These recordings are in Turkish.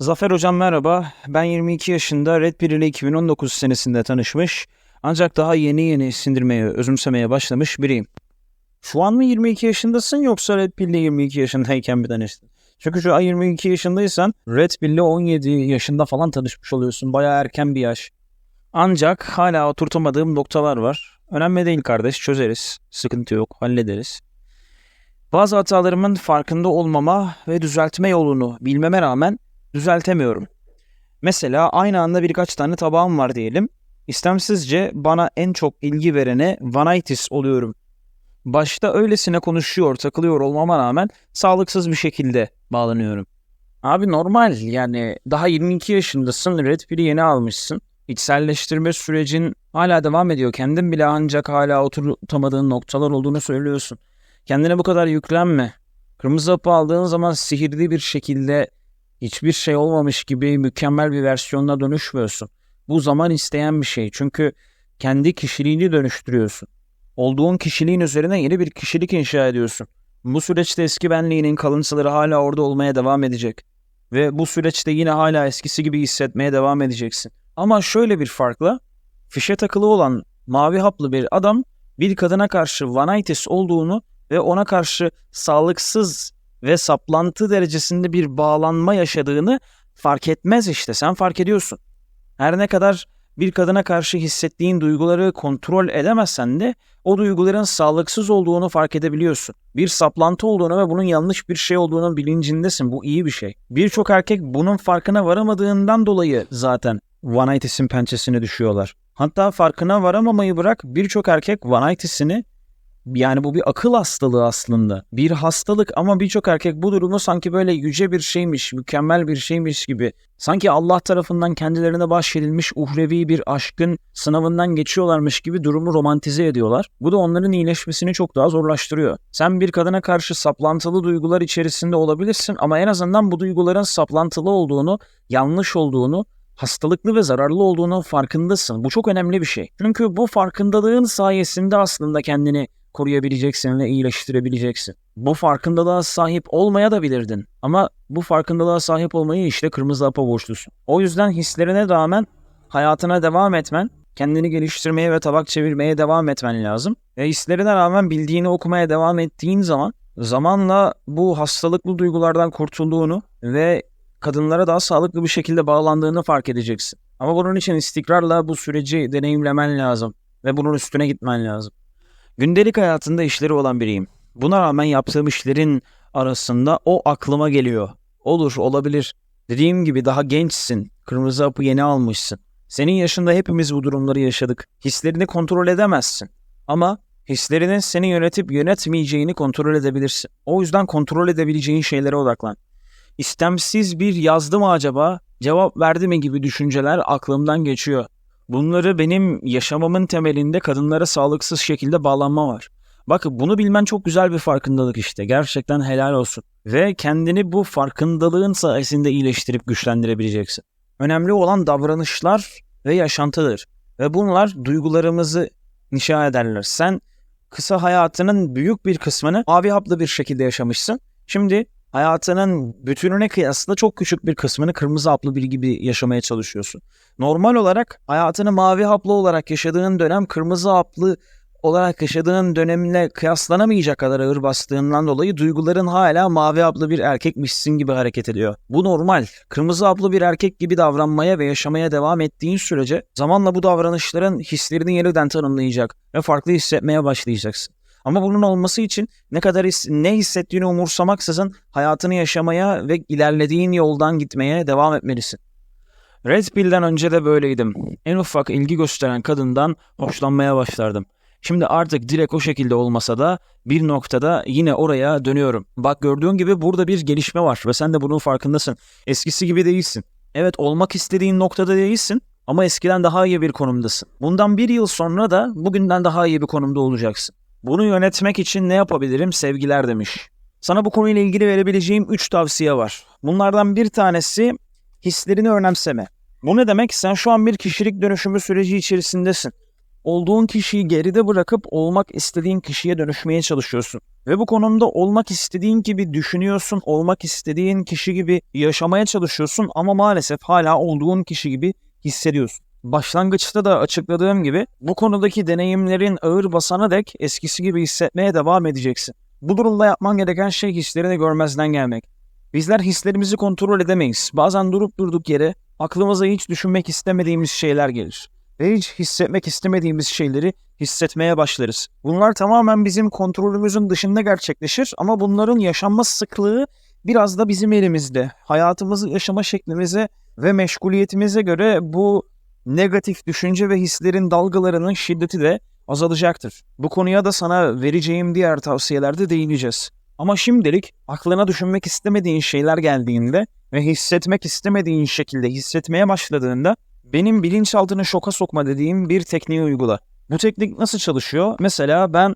Zafer Hocam merhaba. Ben 22 yaşında Red Pill ile 2019 senesinde tanışmış. Ancak daha yeni yeni sindirmeye, özümsemeye başlamış biriyim. Şu an mı 22 yaşındasın yoksa Red Pill ile 22 yaşındayken mi tanıştın? Çünkü şu an 22 yaşındaysan Red Pill ile 17 yaşında falan tanışmış oluyorsun. Bayağı erken bir yaş. Ancak hala oturtamadığım noktalar var. Önemli değil kardeş çözeriz. Sıkıntı yok hallederiz. Bazı hatalarımın farkında olmama ve düzeltme yolunu bilmeme rağmen düzeltemiyorum. Mesela aynı anda birkaç tane tabağım var diyelim. İstemsizce bana en çok ilgi verene vanitis oluyorum. Başta öylesine konuşuyor, takılıyor olmama rağmen sağlıksız bir şekilde bağlanıyorum. Abi normal yani daha 22 yaşındasın, Red Pill'i yeni almışsın. İçselleştirme sürecin hala devam ediyor. Kendin bile ancak hala oturtamadığın noktalar olduğunu söylüyorsun. Kendine bu kadar yüklenme. Kırmızı hapı aldığın zaman sihirli bir şekilde hiçbir şey olmamış gibi mükemmel bir versiyonuna dönüşmüyorsun. Bu zaman isteyen bir şey. Çünkü kendi kişiliğini dönüştürüyorsun. Olduğun kişiliğin üzerine yeni bir kişilik inşa ediyorsun. Bu süreçte eski benliğinin kalıntıları hala orada olmaya devam edecek. Ve bu süreçte yine hala eskisi gibi hissetmeye devam edeceksin. Ama şöyle bir farkla, fişe takılı olan mavi haplı bir adam bir kadına karşı vanitis olduğunu ve ona karşı sağlıksız ve saplantı derecesinde bir bağlanma yaşadığını fark etmez işte. Sen fark ediyorsun. Her ne kadar bir kadına karşı hissettiğin duyguları kontrol edemezsen de o duyguların sağlıksız olduğunu fark edebiliyorsun. Bir saplantı olduğunu ve bunun yanlış bir şey olduğunun bilincindesin. Bu iyi bir şey. Birçok erkek bunun farkına varamadığından dolayı zaten One Nightis'in pençesine düşüyorlar. Hatta farkına varamamayı bırak birçok erkek One Nightis'ini yani bu bir akıl hastalığı aslında. Bir hastalık ama birçok erkek bu durumu sanki böyle yüce bir şeymiş, mükemmel bir şeymiş gibi. Sanki Allah tarafından kendilerine bahşedilmiş uhrevi bir aşkın sınavından geçiyorlarmış gibi durumu romantize ediyorlar. Bu da onların iyileşmesini çok daha zorlaştırıyor. Sen bir kadına karşı saplantılı duygular içerisinde olabilirsin ama en azından bu duyguların saplantılı olduğunu, yanlış olduğunu, hastalıklı ve zararlı olduğunu farkındasın. Bu çok önemli bir şey. Çünkü bu farkındalığın sayesinde aslında kendini koruyabileceksin ve iyileştirebileceksin. Bu farkındalığa sahip olmaya da bilirdin. Ama bu farkındalığa sahip olmayı işte kırmızı hapa borçlusun. O yüzden hislerine rağmen hayatına devam etmen, kendini geliştirmeye ve tabak çevirmeye devam etmen lazım. Ve hislerine rağmen bildiğini okumaya devam ettiğin zaman zamanla bu hastalıklı duygulardan kurtulduğunu ve kadınlara daha sağlıklı bir şekilde bağlandığını fark edeceksin. Ama bunun için istikrarla bu süreci deneyimlemen lazım ve bunun üstüne gitmen lazım. Gündelik hayatında işleri olan biriyim. Buna rağmen yaptığım işlerin arasında o aklıma geliyor. Olur, olabilir. Dediğim gibi daha gençsin. Kırmızı hapı yeni almışsın. Senin yaşında hepimiz bu durumları yaşadık. Hislerini kontrol edemezsin. Ama hislerinin seni yönetip yönetmeyeceğini kontrol edebilirsin. O yüzden kontrol edebileceğin şeylere odaklan. İstemsiz bir yazdı mı acaba, cevap verdi mi gibi düşünceler aklımdan geçiyor. Bunları benim yaşamamın temelinde kadınlara sağlıksız şekilde bağlanma var. Bak bunu bilmen çok güzel bir farkındalık işte. Gerçekten helal olsun. Ve kendini bu farkındalığın sayesinde iyileştirip güçlendirebileceksin. Önemli olan davranışlar ve yaşantıdır. Ve bunlar duygularımızı inşa ederler. Sen kısa hayatının büyük bir kısmını mavi haplı bir şekilde yaşamışsın. Şimdi hayatının bütününe kıyasla çok küçük bir kısmını kırmızı haplı bir gibi yaşamaya çalışıyorsun. Normal olarak hayatını mavi haplı olarak yaşadığın dönem kırmızı haplı olarak yaşadığın dönemle kıyaslanamayacak kadar ağır bastığından dolayı duyguların hala mavi haplı bir erkekmişsin gibi hareket ediyor. Bu normal. Kırmızı haplı bir erkek gibi davranmaya ve yaşamaya devam ettiğin sürece zamanla bu davranışların hislerini yeniden tanımlayacak ve farklı hissetmeye başlayacaksın. Ama bunun olması için ne kadar his, ne hissettiğini umursamaksızın hayatını yaşamaya ve ilerlediğin yoldan gitmeye devam etmelisin. Red Pill'den önce de böyleydim. En ufak ilgi gösteren kadından hoşlanmaya başlardım. Şimdi artık direkt o şekilde olmasa da bir noktada yine oraya dönüyorum. Bak gördüğün gibi burada bir gelişme var ve sen de bunun farkındasın. Eskisi gibi değilsin. Evet olmak istediğin noktada değilsin ama eskiden daha iyi bir konumdasın. Bundan bir yıl sonra da bugünden daha iyi bir konumda olacaksın. Bunu yönetmek için ne yapabilirim sevgiler demiş. Sana bu konuyla ilgili verebileceğim 3 tavsiye var. Bunlardan bir tanesi hislerini önemseme. Bu ne demek? Sen şu an bir kişilik dönüşümü süreci içerisindesin. olduğun kişiyi geride bırakıp olmak istediğin kişiye dönüşmeye çalışıyorsun. Ve bu konumda olmak istediğin gibi düşünüyorsun, olmak istediğin kişi gibi yaşamaya çalışıyorsun ama maalesef hala olduğun kişi gibi hissediyorsun. Başlangıçta da açıkladığım gibi bu konudaki deneyimlerin ağır basana dek eskisi gibi hissetmeye devam edeceksin. Bu durumda yapman gereken şey hisleri de görmezden gelmek. Bizler hislerimizi kontrol edemeyiz. Bazen durup durduk yere aklımıza hiç düşünmek istemediğimiz şeyler gelir. Ve hiç hissetmek istemediğimiz şeyleri hissetmeye başlarız. Bunlar tamamen bizim kontrolümüzün dışında gerçekleşir ama bunların yaşanma sıklığı biraz da bizim elimizde. Hayatımızı yaşama şeklimize ve meşguliyetimize göre bu negatif düşünce ve hislerin dalgalarının şiddeti de azalacaktır. Bu konuya da sana vereceğim diğer tavsiyelerde değineceğiz. Ama şimdilik aklına düşünmek istemediğin şeyler geldiğinde ve hissetmek istemediğin şekilde hissetmeye başladığında benim bilinçaltını şoka sokma dediğim bir tekniği uygula. Bu teknik nasıl çalışıyor? Mesela ben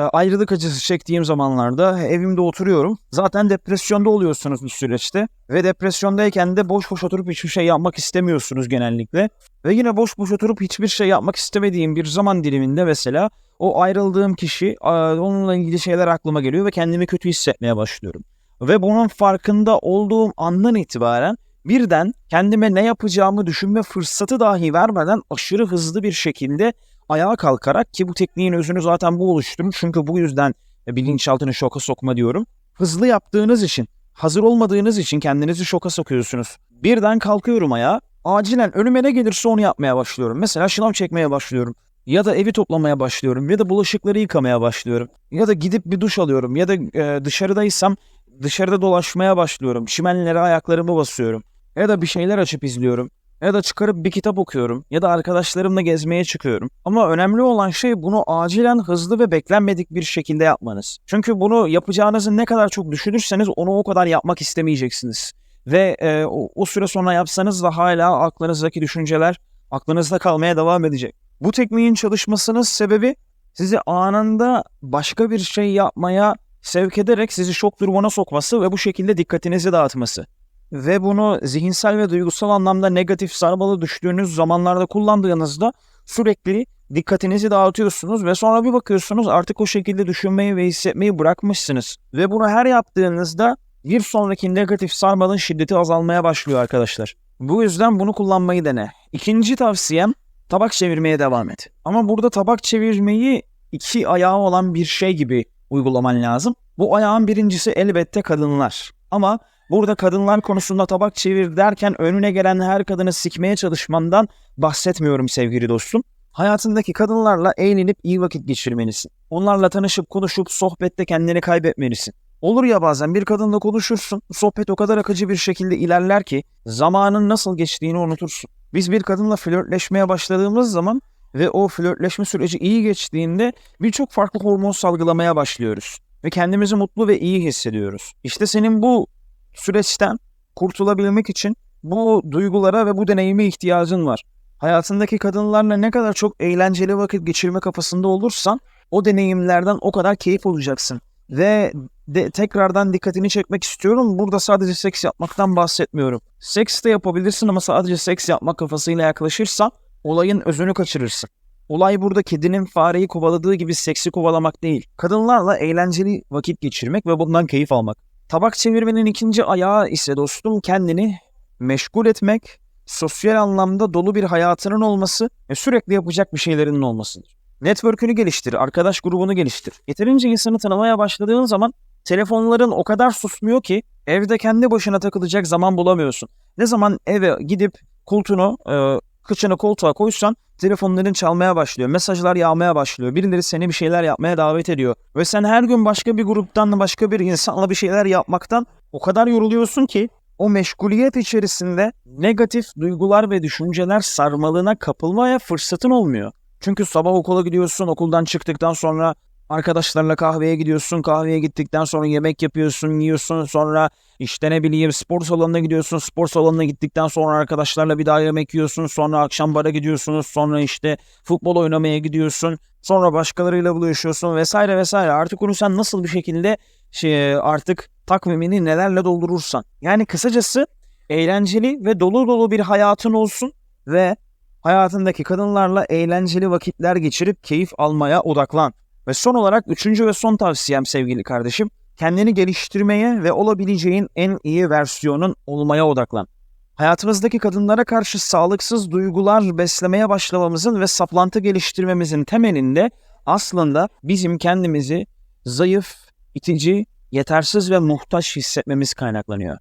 ayrılık acısı çektiğim zamanlarda evimde oturuyorum. Zaten depresyonda oluyorsunuz bu süreçte. Ve depresyondayken de boş boş oturup hiçbir şey yapmak istemiyorsunuz genellikle. Ve yine boş boş oturup hiçbir şey yapmak istemediğim bir zaman diliminde mesela o ayrıldığım kişi onunla ilgili şeyler aklıma geliyor ve kendimi kötü hissetmeye başlıyorum. Ve bunun farkında olduğum andan itibaren birden kendime ne yapacağımı düşünme fırsatı dahi vermeden aşırı hızlı bir şekilde ayağa kalkarak ki bu tekniğin özünü zaten bu oluşturur. Çünkü bu yüzden bilinçaltını şoka sokma diyorum. Hızlı yaptığınız için, hazır olmadığınız için kendinizi şoka sokuyorsunuz. Birden kalkıyorum ayağa. Acilen önüme ne gelirse onu yapmaya başlıyorum. Mesela şınav çekmeye başlıyorum. Ya da evi toplamaya başlıyorum. Ya da bulaşıkları yıkamaya başlıyorum. Ya da gidip bir duş alıyorum. Ya da e, dışarıdaysam dışarıda dolaşmaya başlıyorum. Çimenlere ayaklarımı basıyorum. Ya da bir şeyler açıp izliyorum. Ya da çıkarıp bir kitap okuyorum. Ya da arkadaşlarımla gezmeye çıkıyorum. Ama önemli olan şey bunu acilen hızlı ve beklenmedik bir şekilde yapmanız. Çünkü bunu yapacağınızı ne kadar çok düşünürseniz onu o kadar yapmak istemeyeceksiniz. Ve e, o, o süre sonra yapsanız da hala aklınızdaki düşünceler aklınızda kalmaya devam edecek. Bu tekniğin çalışmasının sebebi sizi anında başka bir şey yapmaya sevk ederek sizi şok durumuna sokması ve bu şekilde dikkatinizi dağıtması. Ve bunu zihinsel ve duygusal anlamda negatif sarmalı düştüğünüz zamanlarda kullandığınızda sürekli dikkatinizi dağıtıyorsunuz ve sonra bir bakıyorsunuz artık o şekilde düşünmeyi ve hissetmeyi bırakmışsınız. Ve bunu her yaptığınızda bir sonraki negatif sarmalın şiddeti azalmaya başlıyor arkadaşlar. Bu yüzden bunu kullanmayı dene. İkinci tavsiyem tabak çevirmeye devam et. Ama burada tabak çevirmeyi iki ayağı olan bir şey gibi uygulaman lazım. Bu ayağın birincisi elbette kadınlar. Ama burada kadınlar konusunda tabak çevir derken önüne gelen her kadını sikmeye çalışmandan bahsetmiyorum sevgili dostum. Hayatındaki kadınlarla eğlenip iyi vakit geçirmelisin. Onlarla tanışıp konuşup sohbette kendini kaybetmelisin. Olur ya bazen bir kadınla konuşursun, sohbet o kadar akıcı bir şekilde ilerler ki zamanın nasıl geçtiğini unutursun. Biz bir kadınla flörtleşmeye başladığımız zaman ve o flörtleşme süreci iyi geçtiğinde birçok farklı hormon salgılamaya başlıyoruz. Ve kendimizi mutlu ve iyi hissediyoruz. İşte senin bu süreçten kurtulabilmek için bu duygulara ve bu deneyime ihtiyacın var. Hayatındaki kadınlarla ne kadar çok eğlenceli vakit geçirme kafasında olursan o deneyimlerden o kadar keyif alacaksın. Ve de tekrardan dikkatini çekmek istiyorum. Burada sadece seks yapmaktan bahsetmiyorum. Seks de yapabilirsin ama sadece seks yapmak kafasıyla yaklaşırsan olayın özünü kaçırırsın. Olay burada kedinin fareyi kovaladığı gibi seksi kovalamak değil. Kadınlarla eğlenceli vakit geçirmek ve bundan keyif almak. Tabak çevirmenin ikinci ayağı ise dostum kendini meşgul etmek, sosyal anlamda dolu bir hayatının olması ve sürekli yapacak bir şeylerinin olmasıdır. Network'ünü geliştir, arkadaş grubunu geliştir. Yeterince insanı tanımaya başladığın zaman telefonların o kadar susmuyor ki evde kendi başına takılacak zaman bulamıyorsun. Ne zaman eve gidip koltuğunu, e, kıçını koltuğa koysan telefonların çalmaya başlıyor. Mesajlar yağmaya başlıyor. Birileri seni bir şeyler yapmaya davet ediyor. Ve sen her gün başka bir gruptan, başka bir insanla bir şeyler yapmaktan o kadar yoruluyorsun ki o meşguliyet içerisinde negatif duygular ve düşünceler sarmalına kapılmaya fırsatın olmuyor. Çünkü sabah okula gidiyorsun, okuldan çıktıktan sonra arkadaşlarla kahveye gidiyorsun, kahveye gittikten sonra yemek yapıyorsun, yiyorsun, sonra işte ne bileyim spor salonuna gidiyorsun, spor salonuna gittikten sonra arkadaşlarla bir daha yemek yiyorsun, sonra akşam bara gidiyorsunuz, sonra işte futbol oynamaya gidiyorsun, sonra başkalarıyla buluşuyorsun vesaire vesaire. Artık onu sen nasıl bir şekilde şey artık takvimini nelerle doldurursan. Yani kısacası eğlenceli ve dolu dolu bir hayatın olsun ve Hayatındaki kadınlarla eğlenceli vakitler geçirip keyif almaya odaklan. Ve son olarak üçüncü ve son tavsiyem sevgili kardeşim, kendini geliştirmeye ve olabileceğin en iyi versiyonun olmaya odaklan. Hayatımızdaki kadınlara karşı sağlıksız duygular beslemeye başlamamızın ve saplantı geliştirmemizin temelinde aslında bizim kendimizi zayıf, itici, yetersiz ve muhtaç hissetmemiz kaynaklanıyor.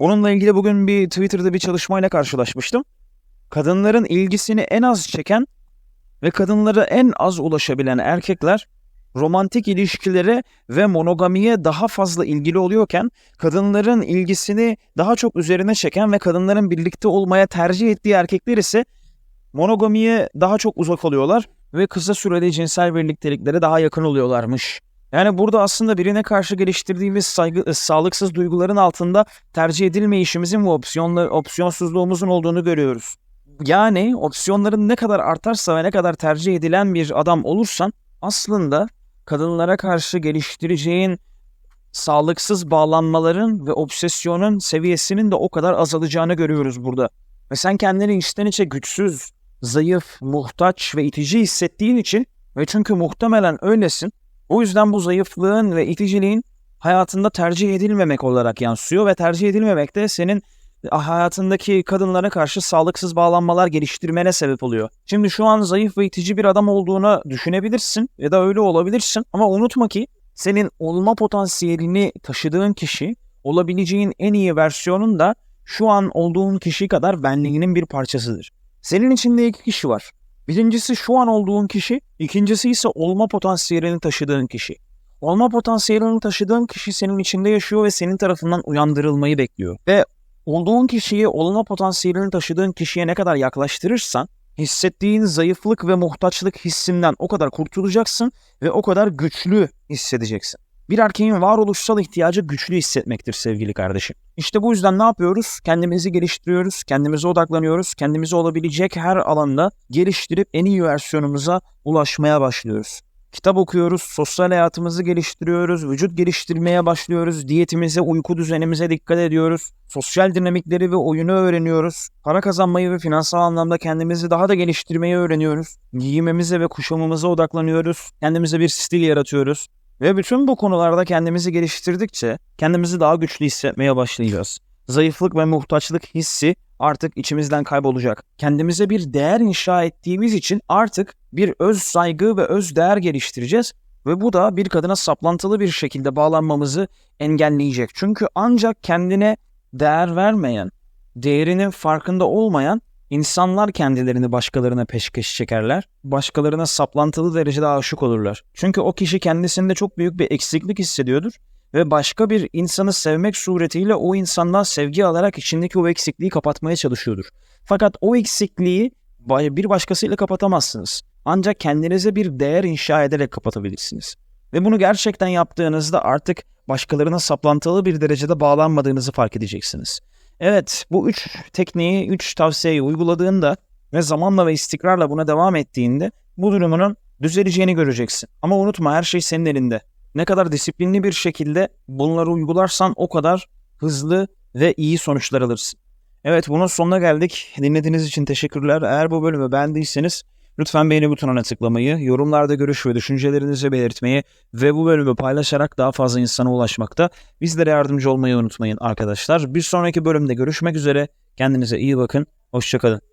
Onunla ilgili bugün bir Twitter'da bir çalışmayla karşılaşmıştım. Kadınların ilgisini en az çeken ve kadınlara en az ulaşabilen erkekler romantik ilişkilere ve monogamiye daha fazla ilgili oluyorken kadınların ilgisini daha çok üzerine çeken ve kadınların birlikte olmaya tercih ettiği erkekler ise monogamiye daha çok uzak oluyorlar ve kısa süreli cinsel birlikteliklere daha yakın oluyorlarmış. Yani burada aslında birine karşı geliştirdiğimiz saygı, e, sağlıksız duyguların altında tercih edilmeyişimizin ve opsiyonla, opsiyonsuzluğumuzun olduğunu görüyoruz. Yani opsiyonların ne kadar artarsa ve ne kadar tercih edilen bir adam olursan aslında kadınlara karşı geliştireceğin sağlıksız bağlanmaların ve obsesyonun seviyesinin de o kadar azalacağını görüyoruz burada. Ve sen kendini içten içe güçsüz, zayıf, muhtaç ve itici hissettiğin için ve çünkü muhtemelen öylesin. O yüzden bu zayıflığın ve iticiliğin hayatında tercih edilmemek olarak yansıyor ve tercih edilmemek de senin hayatındaki kadınlara karşı sağlıksız bağlanmalar geliştirmene sebep oluyor. Şimdi şu an zayıf ve itici bir adam olduğunu düşünebilirsin ya da öyle olabilirsin ama unutma ki senin olma potansiyelini taşıdığın kişi olabileceğin en iyi versiyonun da şu an olduğun kişi kadar benliğinin bir parçasıdır. Senin içinde iki kişi var. Birincisi şu an olduğun kişi, ikincisi ise olma potansiyelini taşıdığın kişi. Olma potansiyelini taşıdığın kişi senin içinde yaşıyor ve senin tarafından uyandırılmayı bekliyor. Ve olduğun kişiyi olma potansiyelini taşıdığın kişiye ne kadar yaklaştırırsan hissettiğin zayıflık ve muhtaçlık hissinden o kadar kurtulacaksın ve o kadar güçlü hissedeceksin. Bir erkeğin varoluşsal ihtiyacı güçlü hissetmektir sevgili kardeşim. İşte bu yüzden ne yapıyoruz? Kendimizi geliştiriyoruz, kendimize odaklanıyoruz, kendimizi olabilecek her alanda geliştirip en iyi versiyonumuza ulaşmaya başlıyoruz. Kitap okuyoruz, sosyal hayatımızı geliştiriyoruz, vücut geliştirmeye başlıyoruz, diyetimize, uyku düzenimize dikkat ediyoruz, sosyal dinamikleri ve oyunu öğreniyoruz, para kazanmayı ve finansal anlamda kendimizi daha da geliştirmeyi öğreniyoruz, giyimimize ve kuşamımıza odaklanıyoruz, kendimize bir stil yaratıyoruz ve bütün bu konularda kendimizi geliştirdikçe kendimizi daha güçlü hissetmeye başlayacağız. Zayıflık ve muhtaçlık hissi artık içimizden kaybolacak. Kendimize bir değer inşa ettiğimiz için artık bir öz saygı ve öz değer geliştireceğiz ve bu da bir kadına saplantılı bir şekilde bağlanmamızı engelleyecek. Çünkü ancak kendine değer vermeyen, değerinin farkında olmayan insanlar kendilerini başkalarına peşkeş çekerler. Başkalarına saplantılı derecede aşık olurlar. Çünkü o kişi kendisinde çok büyük bir eksiklik hissediyordur ve başka bir insanı sevmek suretiyle o insandan sevgi alarak içindeki o eksikliği kapatmaya çalışıyordur. Fakat o eksikliği bir başkasıyla kapatamazsınız. Ancak kendinize bir değer inşa ederek kapatabilirsiniz. Ve bunu gerçekten yaptığınızda artık başkalarına saplantılı bir derecede bağlanmadığınızı fark edeceksiniz. Evet, bu üç tekniği, üç tavsiyeyi uyguladığında ve zamanla ve istikrarla buna devam ettiğinde bu durumunun düzeleceğini göreceksin. Ama unutma her şey senin elinde. Ne kadar disiplinli bir şekilde bunları uygularsan o kadar hızlı ve iyi sonuçlar alırsın. Evet bunun sonuna geldik. Dinlediğiniz için teşekkürler. Eğer bu bölümü beğendiyseniz lütfen beğeni butonuna tıklamayı, yorumlarda görüş ve düşüncelerinizi belirtmeyi ve bu bölümü paylaşarak daha fazla insana ulaşmakta bizlere yardımcı olmayı unutmayın arkadaşlar. Bir sonraki bölümde görüşmek üzere. Kendinize iyi bakın. Hoşçakalın.